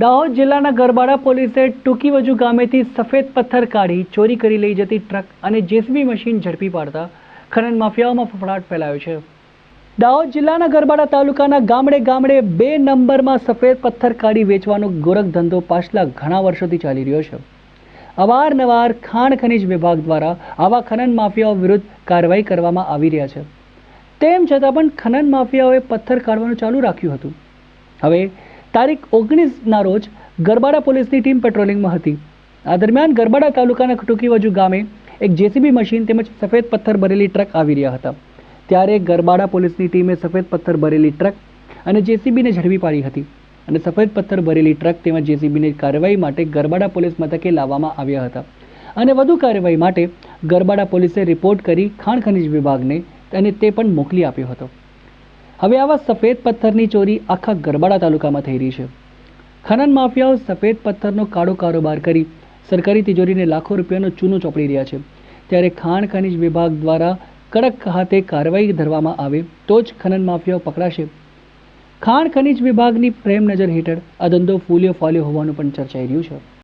દાહોદ જિલ્લાના ગરબાડા પોલીસે ટૂંકી વજુ ગામેથી સફેદ પથ્થર કાઢી ચોરી કરી લઈ જતી ટ્રક અને જેસીબી મશીન ઝડપી પાડતા ખનન માફિયાઓમાં ફફડાટ ફેલાયો છે. દાહોદ જિલ્લાના ગરબાડા તાલુકાના ગામડે ગામડે બે નંબરમાં સફેદ પથ્થર કાઢી વેચવાનો ગોરખ ધંધો પાછલા ઘણા વર્ષોથી ચાલી રહ્યો છે. અવારનવાર ખાણ ખનિજ વિભાગ દ્વારા આવા ખનન માફિયાઓ વિરુદ્ધ કાર્યવાહી કરવામાં આવી રહ્યા છે. તેમ છતાં પણ ખનન માફિયાઓએ પથ્થર કાઢવાનું ચાલુ રાખ્યું હતું. હવે તારીખ ઓગણીસના રોજ ગરબાડા પોલીસની ટીમ પેટ્રોલિંગમાં હતી. આ દરમિયાન ગરબાડા તાલુકાના ટૂંકીવજુ ગામે એક જેસીબી મશીન તેમજ સફેદ પથ્થર ભરેલી ટ્રક આવી રહ્યા હતા. ત્યારે ગરબાડા પોલીસની ટીમે સફેદ પથ્થર ભરેલી ટ્રક અને જેસીબીને ઝડપી પાડી હતી અને સફેદ પથ્થર ભરેલી ટ્રક તેમજ જેસીબીની કાર્યવાહી માટે ગરબાડા પોલીસ મથકે લાવવામાં આવ્યા હતા. અને વધુ કાર્યવાહી માટે ગરબાડા પોલીસે રિપોર્ટ કરી ખાણ ખનિજ વિભાગને અને તે પણ મોકલી આપ્યો હતો. હવે આવા સફેદ પથ્થરની ચોરી આખા ગરબાડા તાલુકામાં થઈ રહી છે. ખનન માફિયાઓ સફેદ પથ્થરનો કાળો કારોબાર કરી સરકારી તિજોરીને લાખો રૂપિયાનો ચૂનો ચોપડી રહ્યા છે. ત્યારે ખાણ ખનિજ વિભાગ દ્વારા કડક હાથે કાર્યવાહી ધરવામાં આવે તો જ ખનન માફિયાઓ પકડાશે. ખાણ ખનિજ વિભાગની પ્રેમ નજર હેઠળ આ ધંધો ફૂલ્યો ફાલ્યો હોવાનું પણ ચર્ચાઈ રહ્યું છે.